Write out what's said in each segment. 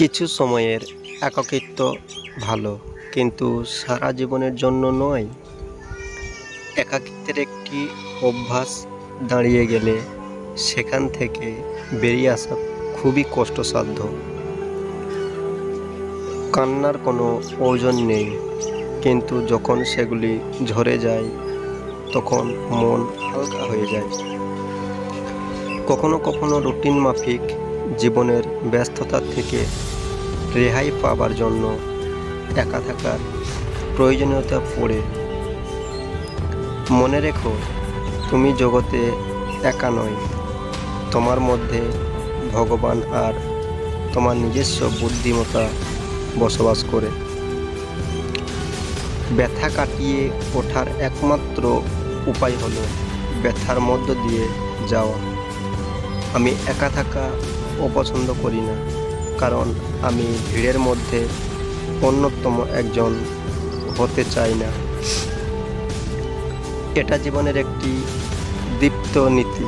কিছু সময়ের একাকিত্ব ভালো, কিন্তু সারা জীবনের জন্য নয়। একাকিত্বের একটি অভ্যাস দাঁড়িয়ে গেলে সেখান থেকে বেরিয়ে আসা খুবই কষ্টসাধ্য। কান্নার কোনো ওজন নেই, কিন্তু যখন সেগুলি ঝরে যায়, তখন মন হালকা হয়ে যায়। কখনো কখনো রুটিন মাফিক জীবনের ব্যস্ততা থেকে রেহাই পাবার জন্য একা থাকার প্রয়োজনীয়তা পড়ে। মনে রেখো, তুমি জগতে একা নয় তোমার মধ্যে ভগবান আর তোমার নিজস্ব বুদ্ধিমত্তা বসবাস করে। ব্যথা কাটিয়ে ওঠার একমাত্র উপায় হলো ব্যথার মধ্য দিয়ে যাওয়া। আমি একা থাকা অপছন্দ করি না। কারণ আমি ভিড়ের মধ্যে অন্যতম একজন হতে চাই না। এটা জীবনের একটি দীপ্ত নীতি।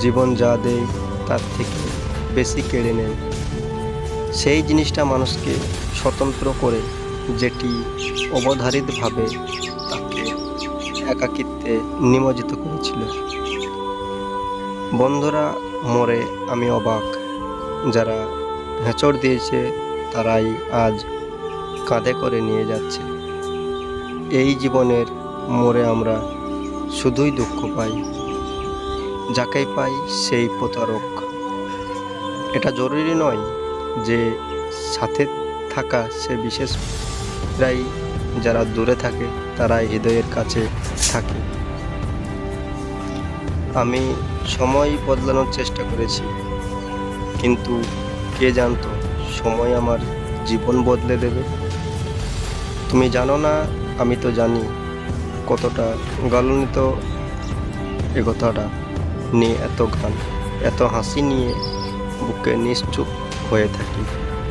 জীবন যা দেয়, তার থেকে বেশি কেড়ে নেয়। সেই জিনিসটা মানুষকে স্বতন্ত্র করে, যেটি অবধারিতভাবে তাকে একাকিত্বে নিমজ্জিত করেছিল। বন্ধুরা, মরে আমি অবাক। যারা হেঁচড় দিয়েছে, তারাই আজ কাঁধে করে নিয়ে যাচ্ছে। এই জীবনের মোড়ে আমরা শুধুই দুঃখ পাই যাকেই পাই সেই প্রতারক। এটা জরুরি নয় যে সাথে থাকা সে বিশেষরাই যারা দূরে থাকে, তারাই হৃদয়ের কাছে থাকে। আমি সময় বদলানোর চেষ্টা করেছি। কিন্তু কে জানতো সময় আমার জীবন বদলে দেবে? তুমি জানো না, আমি তো জানি কতটা গালনিত এ কথাটা নিয়ে এত গান এত হাসি নিয়ে বুকে নিশ্চুপ হয়ে থাকি।